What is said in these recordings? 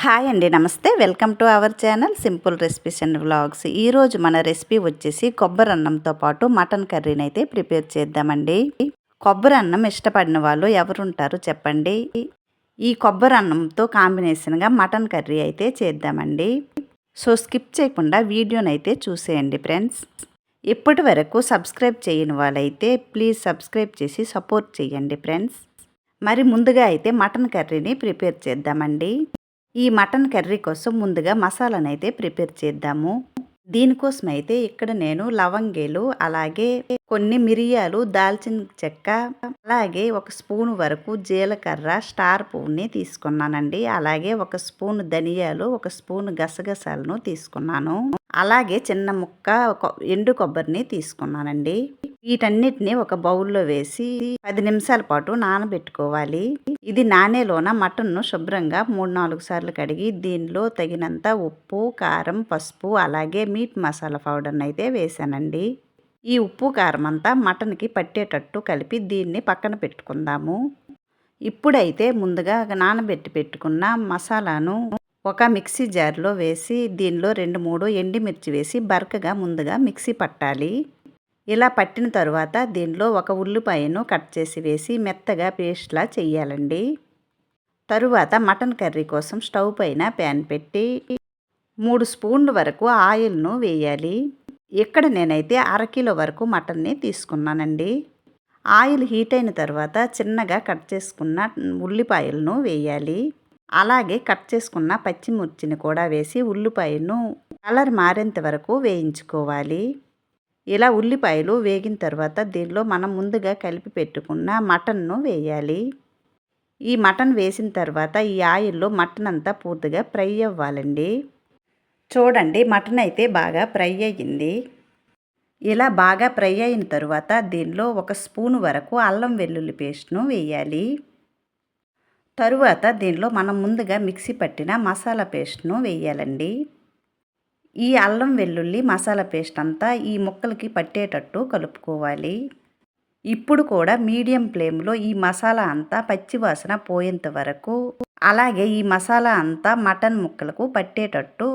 Hi అండి నమస్తే. Welcome to our channel simple recipes and vlogs. ఈరోజు మన రెసిపీ వచ్చేసి కొబ్బరి అన్నంతో పాటు మటన్ కర్రీని అయితే ప్రిపేర్ చేద్దామండి. కొబ్బరి అన్నం ఇష్టపడిన వాళ్ళు ఎవరుంటారు చెప్పండి? ఈ కొబ్బరి అన్నంతో కాంబినేషన్గా మటన్ కర్రీ అయితే చేద్దామండి. సో స్కిప్ చేయకుండా వీడియోని అయితే చూసేయండి ఫ్రెండ్స్. ఇప్పటి వరకు సబ్స్క్రైబ్ చేయని వాళ్ళైతే ప్లీజ్ సబ్స్క్రైబ్ చేసి సపోర్ట్ చేయండి ఫ్రెండ్స్. మరి ముందుగా అయితే మటన్ కర్రీని ప్రిపేర్ చేద్దామండి. ఈ మటన్ కర్రీ కోసం ముందుగా మసాలాను అయితే ప్రిపేర్ చేద్దాము. దీనికోసం అయితే ఇక్కడ నేను లవంగేలు అలాగే కొన్ని మిరియాలు దాల్చిన చెక్క అలాగే ఒక స్పూన్ వరకు జీలకర్ర స్టార్ పువ్వుని తీసుకున్నానండి. అలాగే ఒక స్పూన్ ధనియాలు ఒక స్పూన్ గసగసాలను తీసుకున్నాను. అలాగే చిన్న ముక్క ఎండు కొబ్బరిని తీసుకున్నానండి. వీటన్నిటిని ఒక బౌల్లో వేసి పది నిమిషాల పాటు నానబెట్టుకోవాలి. ఇది నానేలోన మటన్ను శుభ్రంగా మూడు నాలుగు సార్లు కడిగి దీనిలో తగినంత ఉప్పు కారం పసుపు అలాగే మీట్ మసాలా పౌడర్ని అయితే వేసానండి. ఈ ఉప్పు కారం అంతా మటన్కి పట్టేటట్టు కలిపి దీన్ని పక్కన పెట్టుకుందాము. ఇప్పుడైతే ముందుగా నానబెట్టి పెట్టుకున్న మసాలాను ఒక మిక్సీ జార్లో వేసి దీనిలో రెండు మూడు ఎండిమిర్చి వేసి బరకగా ముందుగా మిక్సీ పట్టాలి. ఇలా పట్టిన తర్వాత దీనిలో ఒక ఉల్లిపాయను కట్ చేసి వేసి మెత్తగా పేస్ట్లా చేయాలండి తరువాత మటన్ కర్రీ కోసం స్టవ్ పైన ప్యాన్ పెట్టి మూడు స్పూన్ల వరకు ఆయిల్ను వేయాలి. ఇక్కడ నేనైతే అరకిలో వరకు మటన్ని తీసుకున్నానండి. ఆయిల్ హీట్ అయిన తర్వాత చిన్నగా కట్ చేసుకున్న ఉల్లిపాయలను వేయాలి. అలాగే కట్ చేసుకున్న పచ్చిమిర్చిని కూడా వేసి ఉల్లిపాయను కలర్ మారేంత వరకు వేయించుకోవాలి. ఇలా ఉల్లిపాయలు వేగిన తర్వాత దీనిలో మనం ముందుగా కలిపి పెట్టుకున్న మటన్ను వేయాలి. ఈ మటన్ వేసిన తర్వాత ఈ ఆయిల్లో మటన్ అంతా పూర్తిగా ఫ్రై అవ్వాలండి. చూడండి మటన్ అయితే బాగా ఫ్రై అయ్యింది. ఇలా బాగా ఫ్రై అయిన తర్వాత దీనిలో ఒక స్పూన్ వరకు అల్లం వెల్లుల్లి పేస్ట్ను వేయాలి. తరువాత దీనిలో మనం ముందుగా మిక్సీ పట్టిన మసాలా పేస్ట్ను వేయాలండి. ఈ అల్లం వెల్లుల్లి మసాలా పేస్ట్ అంతా ఈ ముక్కలకి పట్టేటట్టు కలుపుకోవాలి. ఇప్పుడు కూడా మీడియం ఫ్లేమ్లో ఈ మసాలా అంతా పచ్చివాసన పోయేంత వరకు అలాగే ఈ మసాలా అంతా మటన్ ముక్కలకు పట్టేటట్టు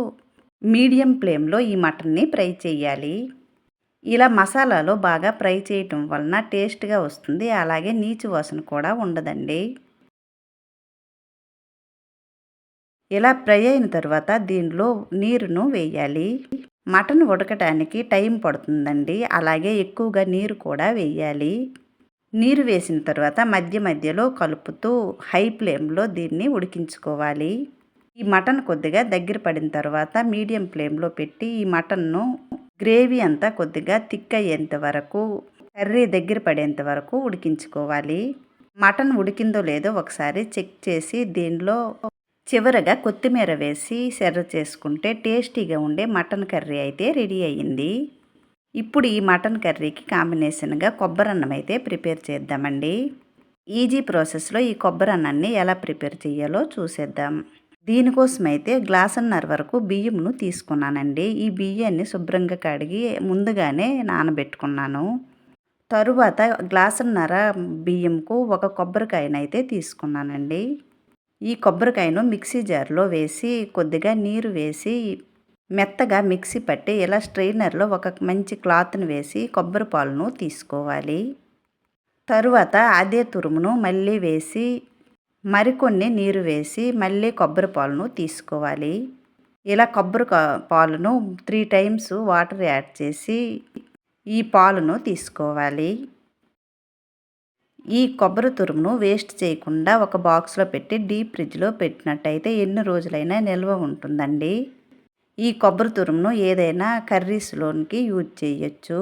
మీడియం ఫ్లేమ్లో ఈ మటన్ని ఫ్రై చేయాలి. ఇలా మసాలాలో బాగా ఫ్రై చేయటం వలన టేస్ట్గా వస్తుంది. అలాగే నీచు వాసన కూడా ఉండదండి. ఇలా ఫ్రై అయిన తర్వాత దీనిలో నీరును వేయాలి. మటన్ ఉడకటానికి టైం పడుతుందండి. అలాగే ఎక్కువగా నీరు కూడా వేయాలి. నీరు వేసిన తర్వాత మధ్య మధ్యలో కలుపుతూ హై ఫ్లేమ్లో దీన్ని ఉడికించుకోవాలి. ఈ మటన్ కొద్దిగా దగ్గర పడిన తర్వాత మీడియం ఫ్లేమ్లో పెట్టి ఈ మటన్ను గ్రేవీ అంతా కొద్దిగా థిక్ అయ్యేంత వరకు కర్రీ దగ్గర పడేంత వరకు ఉడికించుకోవాలి. మటన్ ఉడికిందో లేదో ఒకసారి చెక్ చేసి దీనిలో చివరగా కొత్తిమీర వేసి సెర్వ్ చేసుకుంటే టేస్టీగా ఉండే మటన్ కర్రీ అయితే రెడీ అయ్యింది. ఇప్పుడు ఈ మటన్ కర్రీకి కాంబినేషన్గా కొబ్బరి అన్నం అయితే ప్రిపేర్ చేద్దామండి. ఈజీ ప్రాసెస్లో ఈ కొబ్బరి అన్నాన్ని ఎలా ప్రిపేర్ చేయాలో చూసేద్దాం. దీనికోసం అయితే గ్లాసున్నర వరకు బియ్యంను తీసుకున్నానండి. ఈ బియ్యాన్ని శుభ్రంగా కడిగి ముందుగానే నానబెట్టుకున్నాను. తరువాత గ్లాసున్నర బియ్యంకు ఒక కొబ్బరికాయనైతే తీసుకున్నానండి. ఈ కొబ్బరికాయను మిక్సీ జార్లో వేసి కొద్దిగా నీరు వేసి మెత్తగా మిక్సీ పట్టి ఇలా స్ట్రైనర్లో ఒక మంచి క్లాత్ని వేసి కొబ్బరి పాలను తీసుకోవాలి. తరువాత అదే తురుమును మళ్ళీ వేసి మరికొన్ని నీరు వేసి మళ్ళీ కొబ్బరి పాలను తీసుకోవాలి. ఇలా కొబ్బరి పాలను త్రీ టైమ్స్ వాటర్ యాడ్ చేసి ఈ పాలను తీసుకోవాలి. ఈ కొబ్బరి తురుమును వేస్ట్ చేయకుండా ఒక బాక్స్లో పెట్టి డీప్ ఫ్రిడ్జ్లో పెట్టినట్టయితే ఎన్ని రోజులైనా నిల్వ ఉంటుందండి. ఈ కొబ్బరి తురుమును ఏదైనా కర్రీస్లోనికి యూజ్ చేయొచ్చు.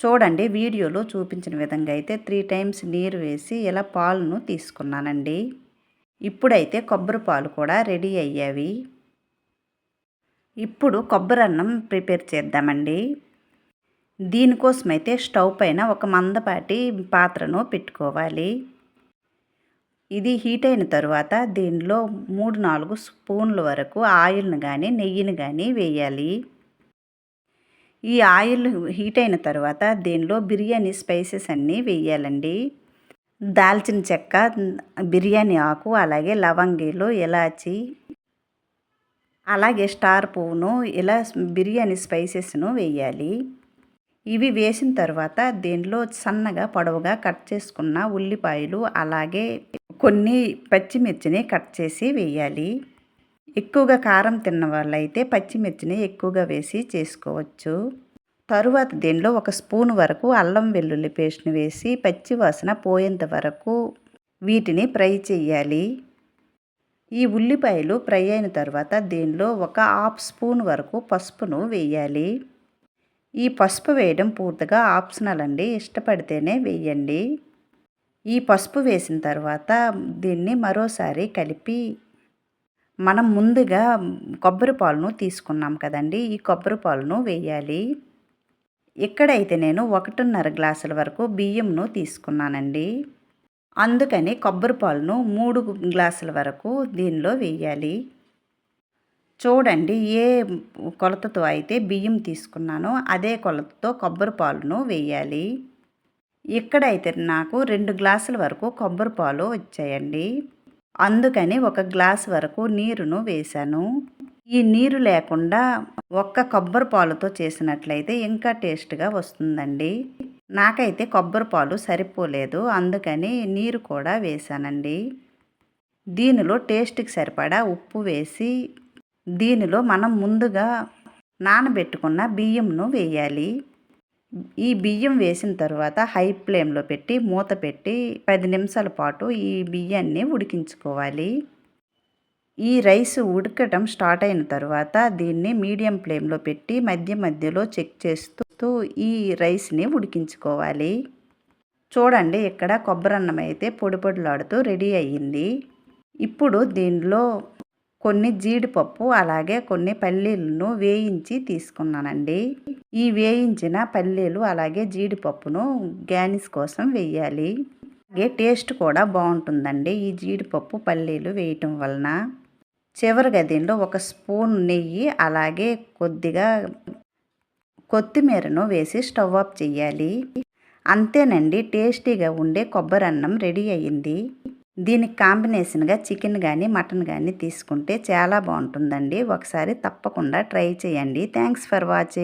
చూడండి వీడియోలో చూపించిన విధంగా అయితే త్రీ టైమ్స్ నీరు వేసి ఇలా పాలను తీసుకున్నానండి. ఇప్పుడైతే కొబ్బరి పాలు కూడా రెడీ అయ్యావి. ఇప్పుడు కొబ్బరి అన్నం ప్రిపేర్ చేద్దామండి. దీనికోసమైతే స్టవ్ పైన ఒక మందపాటి పాత్రను పెట్టుకోవాలి. ఇది హీట్ అయిన తరువాత దీనిలో మూడు నాలుగు స్పూన్ల వరకు ఆయిల్ను కానీ నెయ్యిని కానీ వేయాలి. ఈ ఆయిల్ హీట్ అయిన తర్వాత దీనిలో బిర్యానీ స్పైసెస్ అన్నీ వేయాలండి. దాల్చిన చెక్క బిర్యానీ ఆకు అలాగే లవంగీలు ఇలాచి అలాగే స్టార్ పువ్వును ఇలా బిర్యానీ స్పైసెస్ను వేయాలి. ఇవి వేసిన తర్వాత దీనిలో సన్నగా పొడవుగా కట్ చేసుకున్న ఉల్లిపాయలు అలాగే కొన్ని పచ్చిమిర్చిని కట్ చేసి వేయాలి. ఎక్కువగా కారం తిన్న వాళ్ళైతే పచ్చిమిర్చిని ఎక్కువగా వేసి చేసుకోవచ్చు. తరువాత దీనిలో ఒక స్పూన్ వరకు అల్లం వెల్లుల్లి పేస్ట్ని వేసి పచ్చి వాసన పోయేంత వరకు వీటిని ఫ్రై చేయాలి. ఈ ఉల్లిపాయలు ఫ్రై అయిన తర్వాత దీనిలో ఒక హాఫ్ స్పూన్ వరకు పసుపును వేయాలి. ఈ పసుపు వేయడం పూర్తిగా ఆప్షనల్ అండి. ఇష్టపడితేనే వేయండి. ఈ పసుపు వేసిన తర్వాత దీన్ని మరోసారి కలిపి మనం ముందుగా కొబ్బరి పాలను తీసుకున్నాం కదండి. ఈ కొబ్బరి పాలను వేయాలి. ఇక్కడైతే నేను ఒకటిన్నర గ్లాసుల వరకు బియ్యంను తీసుకున్నానండి. అందుకని కొబ్బరి పాలను మూడు గ్లాసుల వరకు దీనిలో వేయాలి. చూడండి ఏ కొలతతో అయితే బియ్యం తీసుకున్నానో అదే కొలతతో కొబ్బరి పాలును వేయాలి. ఇక్కడైతే నాకు రెండు గ్లాసుల వరకు కొబ్బరి పాలు వచ్చాయండి. అందుకని ఒక గ్లాస్ వరకు నీరును వేశాను. ఈ నీరు లేకుండా ఒక్క కొబ్బరి పాలుతో చేసినట్లయితే ఇంకా టేస్ట్గా వస్తుందండి. నాకైతే కొబ్బరి పాలు సరిపోలేదు అందుకని నీరు కూడా వేశానండి. దీనిలో టేస్ట్కి సరిపడా ఉప్పు వేసి దీనిలో మనం ముందుగా నానబెట్టుకున్న బియ్యంను వేయాలి. ఈ బియ్యం వేసిన తర్వాత హై ఫ్లేమ్లో పెట్టి మూత పెట్టి పది నిమిషాల పాటు ఈ బియ్యాన్ని ఉడికించుకోవాలి. ఈ రైస్ ఉడకటం స్టార్ట్ అయిన తర్వాత దీన్ని మీడియం ఫ్లేమ్లో పెట్టి మధ్య మధ్యలో చెక్ చేస్తూ ఈ రైస్ని ఉడికించుకోవాలి. చూడండి ఇక్కడ కొబ్బరి అన్నం అయితే పొడి పొడిలాడుతూ రెడీ అయ్యింది. ఇప్పుడు దీనిలో కొన్ని జీడిపప్పు అలాగే కొన్ని పల్లీలను వేయించి తీసుకున్నానండి. ఈ వేయించిన పల్లీలు అలాగే జీడిపప్పును గ్యానిస్ కోసం వేయాలి. అలాగే టేస్ట్ కూడా బాగుంటుందండి ఈ జీడిపప్పు పల్లీలు వేయటం వలన. చివరిగా దీనిలో ఒక స్పూన్ నెయ్యి అలాగే కొద్దిగా కొత్తిమీరను వేసి స్టవ్ ఆఫ్ చేయాలి. అంతేనండి టేస్టీగా ఉండే కొబ్బరి అన్నం రెడీ అయ్యింది. దీనికి కాంబినేషన్గా చికెన్ కానీ మటన్ కానీ తీసుకుంటే చాలా బాగుంటుందండి. ఒకసారి తప్పకుండా ట్రై చేయండి. Thanks for watching.